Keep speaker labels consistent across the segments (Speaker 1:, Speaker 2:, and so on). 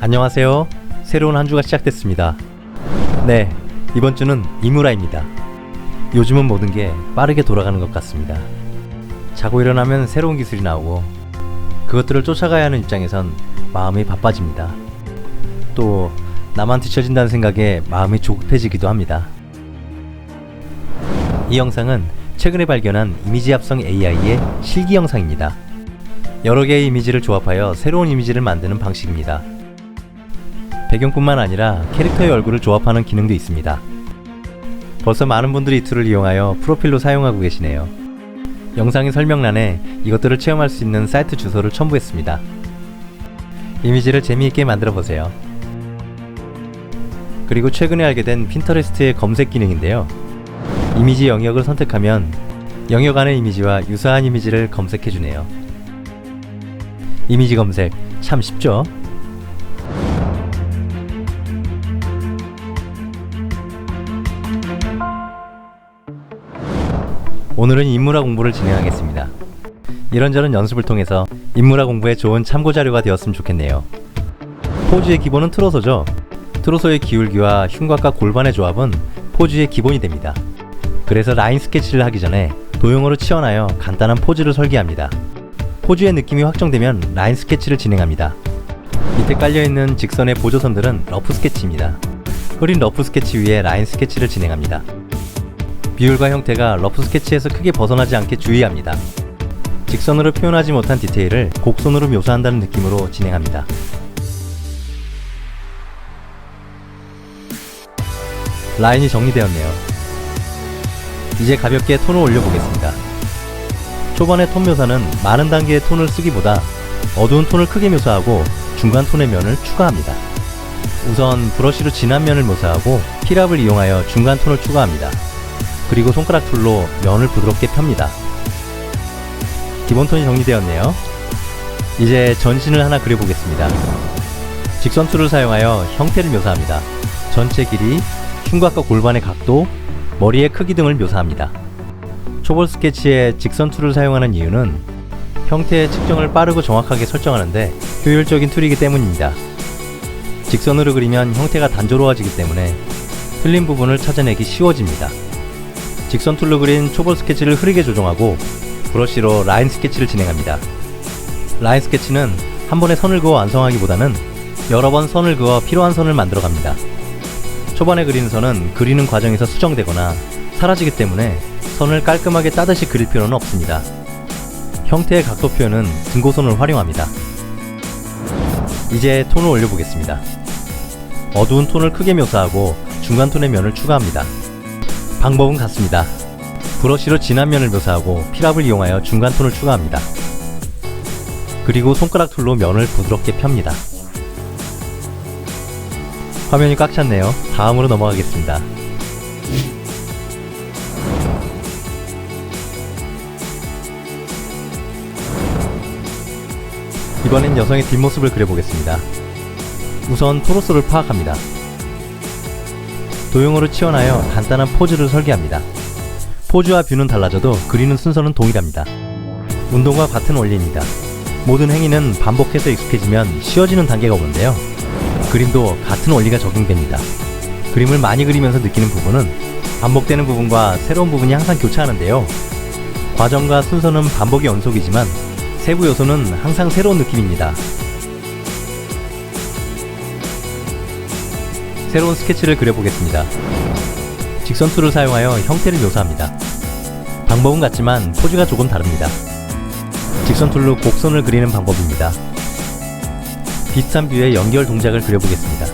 Speaker 1: 안녕하세요. 새로운 한 주가 시작됐습니다. 네, 이번 주는 이무라입니다. 요즘은 모든 게 빠르게 돌아가는 것 같습니다. 자고 일어나면 새로운 기술이 나오고 그것들을 쫓아가야 하는 입장에선 마음이 바빠집니다. 또 나만 뒤처진다는 생각에 마음이 조급해지기도 합니다. 이 영상은 최근에 발견한 이미지 합성 AI의 실기 영상입니다. 여러 개의 이미지를 조합하여 새로운 이미지를 만드는 방식입니다. 배경뿐만 아니라 캐릭터의 얼굴을 조합하는 기능도 있습니다. 벌써 많은 분들이 이 툴을 이용하여 프로필로 사용하고 계시네요. 영상의 설명란에 이것들을 체험할 수 있는 사이트 주소를 첨부했습니다. 이미지를 재미있게 만들어 보세요. 그리고 최근에 알게 된 핀터레스트의 검색 기능인데요. 이미지 영역을 선택하면 영역 안의 이미지와 유사한 이미지를 검색해 주네요. 이미지 검색 참 쉽죠? 오늘은 인물화 공부를 진행하겠습니다. 이런저런 연습을 통해서 인물화 공부에 좋은 참고 자료가 되었으면 좋겠네요. 포즈의 기본은 트로소죠. 트로소의 기울기와 흉곽과 골반의 조합은 포즈의 기본이 됩니다. 그래서 라인 스케치를 하기 전에 도형으로 치환하여 간단한 포즈를 설계합니다. 포즈의 느낌이 확정되면 라인 스케치를 진행합니다. 밑에 깔려있는 직선의 보조선들은 러프 스케치입니다. 흐린 러프 스케치 위에 라인 스케치를 진행합니다. 비율과 형태가 러프 스케치에서 크게 벗어나지 않게 주의합니다. 직선으로 표현하지 못한 디테일을 곡선으로 묘사한다는 느낌으로 진행합니다. 라인이 정리되었네요. 이제 가볍게 톤을 올려보겠습니다. 초반의 톤 묘사는 많은 단계의 톤을 쓰기보다 어두운 톤을 크게 묘사하고 중간 톤의 면을 추가합니다. 우선 브러쉬로 진한 면을 묘사하고 피랍을 이용하여 중간 톤을 추가합니다. 그리고 손가락 툴로 면을 부드럽게 펴니다. 기본 톤이 정리되었네요. 이제 전신을 하나 그려보겠습니다. 직선 툴을 사용하여 형태를 묘사합니다. 전체 길이, 흉곽과 골반의 각도, 머리의 크기 등을 묘사합니다. 초볼 스케치에 직선 툴을 사용하는 이유는 형태의 측정을 빠르고 정확하게 설정하는데 효율적인 툴이기 때문입니다. 직선으로 그리면 형태가 단조로워지기 때문에 틀린 부분을 찾아내기 쉬워집니다. 직선 툴로 그린 초볼 스케치를 흐리게 조정하고 브러쉬로 라인 스케치를 진행합니다. 라인 스케치는 한 번에 선을 그어 완성하기보다는 여러 번 선을 그어 필요한 선을 만들어 갑니다. 초반에 그리는 선은 그리는 과정에서 수정되거나 사라지기 때문에 선을 깔끔하게 따듯이 그릴 필요는 없습니다. 형태의 각도 표현은 등고선을 활용합니다. 이제 톤을 올려보겠습니다. 어두운 톤을 크게 묘사하고 중간 톤의 면을 추가합니다. 방법은 같습니다. 브러쉬로 진한 면을 묘사하고 피랍을 이용하여 중간 톤을 추가합니다. 그리고 손가락 툴로 면을 부드럽게 펴니다. 화면이 꽉 찼네요. 다음으로 넘어가겠습니다. 이번엔 여성의 뒷모습을 그려보겠습니다. 우선 토로소를 파악합니다. 도형으로 치환하여 간단한 포즈를 설계합니다. 포즈와 뷰는 달라져도 그리는 순서는 동일합니다. 운동과 같은 원리입니다. 모든 행위는 반복해서 익숙해지면 쉬워지는 단계가 오는데요. 그림도 같은 원리가 적용됩니다. 그림을 많이 그리면서 느끼는 부분은 반복되는 부분과 새로운 부분이 항상 교차하는데요. 과정과 순서는 반복의 연속이지만 세부 요소는 항상 새로운 느낌입니다. 새로운 스케치를 그려보겠습니다. 직선 툴을 사용하여 형태를 묘사합니다. 방법은 같지만 포즈가 조금 다릅니다. 직선 툴로 곡선을 그리는 방법입니다. 비슷한 뷰의 연결 동작을 그려보겠습니다.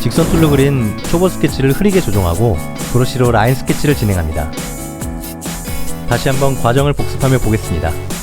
Speaker 1: 직선 툴로 그린 초보 스케치를 흐리게 조정하고 브러쉬로 라인 스케치를 진행합니다. 다시 한번 과정을 복습하며 보겠습니다.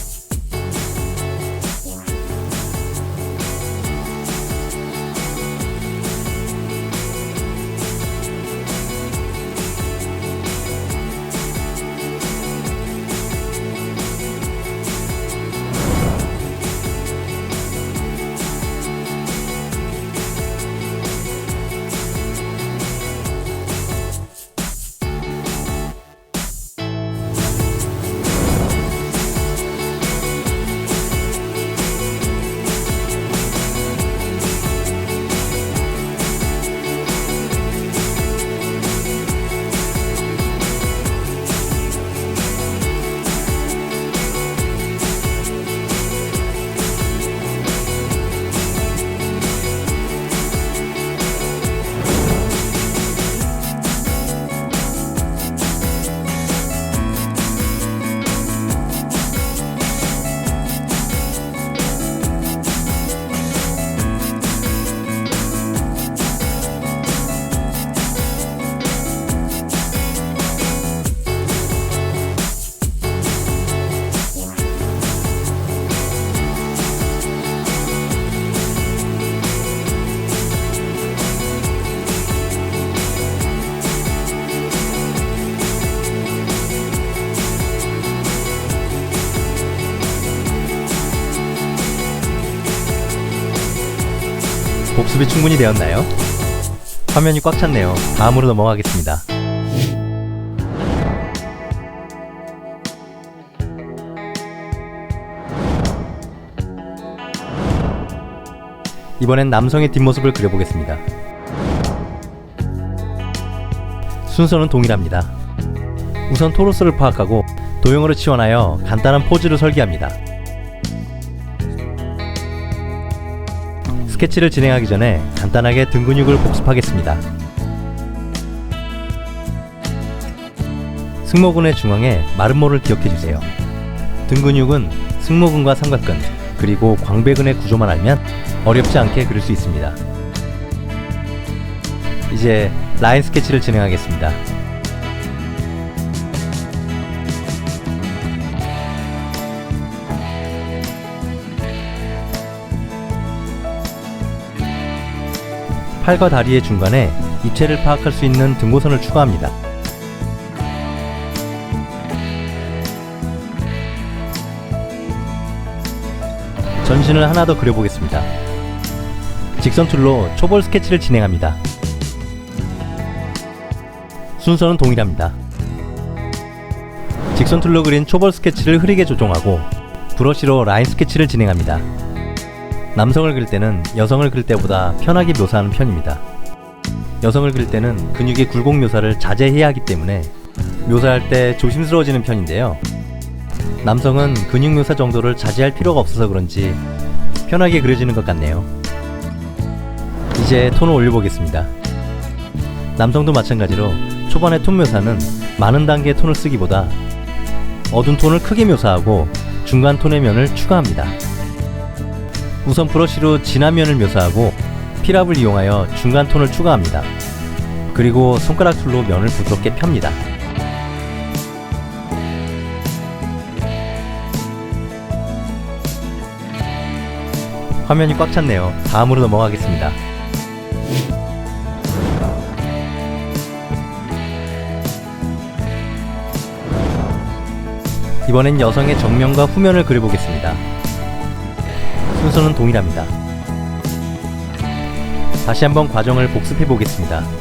Speaker 1: 복습이 충분히 되었나요? 화면이 꽉 찼네요. 다음으로 넘어가겠습니다. 이번엔 남성의 뒷모습을 그려보겠습니다. 순서는 동일합니다. 우선 토로스를 파악하고 도형으로 치환하여 간단한 포즈를 설계합니다. 스케치를 진행하기 전에 간단하게 등 근육을 복습하겠습니다. 승모근의 중앙에 마름모를 기억해 주세요. 등 근육은 승모근과 삼각근, 그리고 광배근의 구조만 알면 어렵지 않게 그릴 수 있습니다. 이제 라인 스케치를 진행하겠습니다. 팔과 다리의 중간에 입체를 파악할 수 있는 등고선을 추가합니다. 전신을 하나 더 그려보겠습니다. 직선 툴로 초벌 스케치를 진행합니다. 순서는 동일합니다. 직선 툴로 그린 초벌 스케치를 흐리게 조정하고 브러쉬로 라인 스케치를 진행합니다. 남성을 그릴 때는 여성을 그릴 때보다 편하게 묘사하는 편입니다. 여성을 그릴 때는 근육의 굴곡 묘사를 자제해야 하기 때문에 묘사할 때 조심스러워지는 편인데요. 남성은 근육 묘사 정도를 자제할 필요가 없어서 그런지 편하게 그려지는 것 같네요. 이제 톤을 올려보겠습니다. 남성도 마찬가지로 초반의 톤 묘사는 많은 단계의 톤을 쓰기보다 어두운 톤을 크게 묘사하고 중간 톤의 면을 추가합니다. 우선 브러쉬로 진한 면을 묘사하고 피랍을 이용하여 중간 톤을 추가합니다. 그리고 손가락 툴로 면을 부드럽게 펴니다. 화면이 꽉 찼네요. 다음으로 넘어가겠습니다. 이번엔 여성의 정면과 후면을 그려보겠습니다. 순서는 동일합니다. 다시 한번 과정을 복습해 보겠습니다.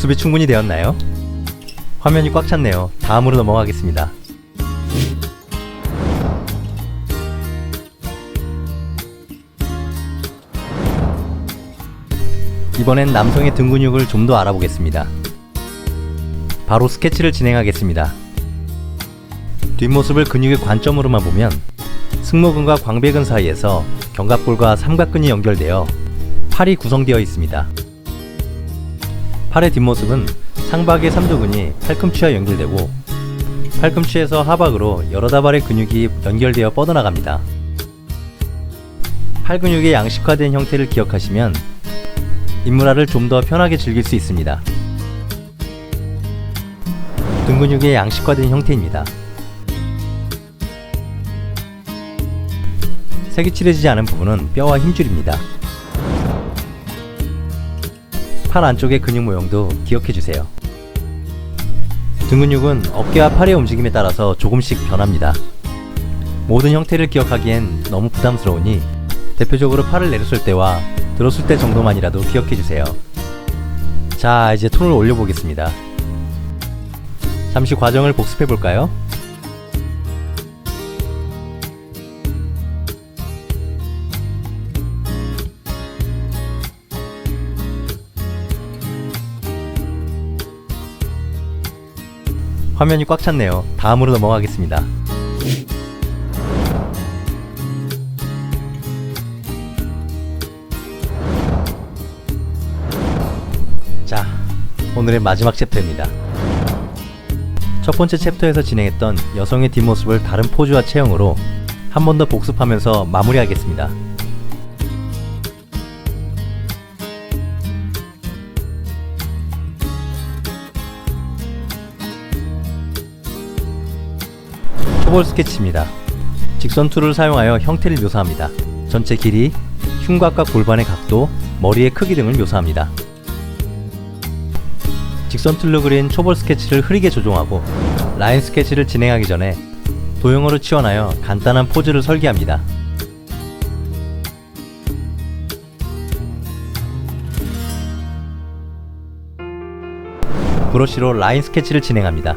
Speaker 1: 복습이 충분히 되었나요? 화면이 꽉 찼네요. 다음으로 넘어가겠습니다. 이번엔 남성의 등 근육을 좀 더 알아보겠습니다. 바로 스케치를 진행하겠습니다. 뒷모습을 근육의 관점으로만 보면 승모근과 광배근 사이에서 견갑골과 삼각근이 연결되어 팔이 구성되어 있습니다. 팔의 뒷모습은 상박의 삼두근이 팔꿈치와 연결되고 팔꿈치에서 하박으로 여러 다발의 근육이 연결되어 뻗어나갑니다. 팔 근육의 양식화된 형태를 기억하시면 인물화를 좀 더 편하게 즐길 수 있습니다. 등 근육의 양식화된 형태입니다. 색이 칠해지지 않은 부분은 뼈와 힘줄입니다. 팔 안쪽의 근육 모형도 기억해 주세요. 등 근육은 어깨와 팔의 움직임에 따라서 조금씩 변합니다. 모든 형태를 기억하기엔 너무 부담스러우니 대표적으로 팔을 내렸을 때와 들었을 때 정도만이라도 기억해 주세요. 자, 이제 톤을 올려보겠습니다. 잠시 과정을 복습해 볼까요? 화면이 꽉 찼네요. 다음으로 넘어가겠습니다. 자, 오늘의 마지막 챕터입니다. 첫 번째 챕터에서 진행했던 여성의 뒷모습을 다른 포즈와 체형으로 한 번 더 복습하면서 마무리하겠습니다. 초벌 스케치입니다. 직선 툴을 사용하여 형태를 묘사합니다. 전체 길이, 흉곽과 골반의 각도, 머리의 크기 등을 묘사합니다. 직선 툴로 그린 초벌 스케치를 흐리게 조종하고 라인 스케치를 진행하기 전에 도형으로 치환하여 간단한 포즈를 설계합니다. 브러쉬로 라인 스케치를 진행합니다.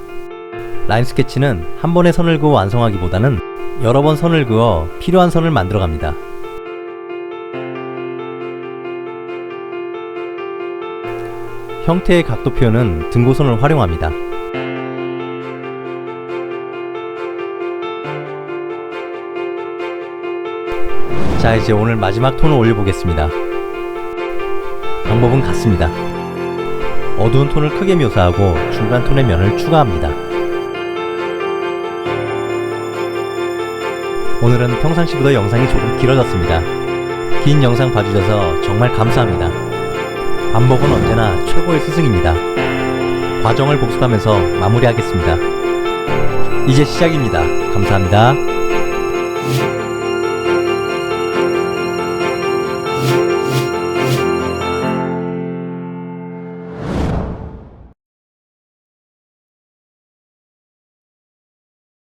Speaker 1: 라인 스케치는 한 번에 선을 그어 완성하기보다는 여러 번 선을 그어 필요한 선을 만들어 갑니다. 형태의 각도 표현은 등고선을 활용합니다. 자, 이제 오늘 마지막 톤을 올려보겠습니다. 방법은 같습니다. 어두운 톤을 크게 묘사하고 중간 톤의 면을 추가합니다. 오늘은 평상시보다 영상이 조금 길어졌습니다. 긴 영상 봐주셔서 정말 감사합니다. 반복은 언제나 최고의 스승입니다. 과정을 복습하면서 마무리하겠습니다. 이제 시작입니다. 감사합니다.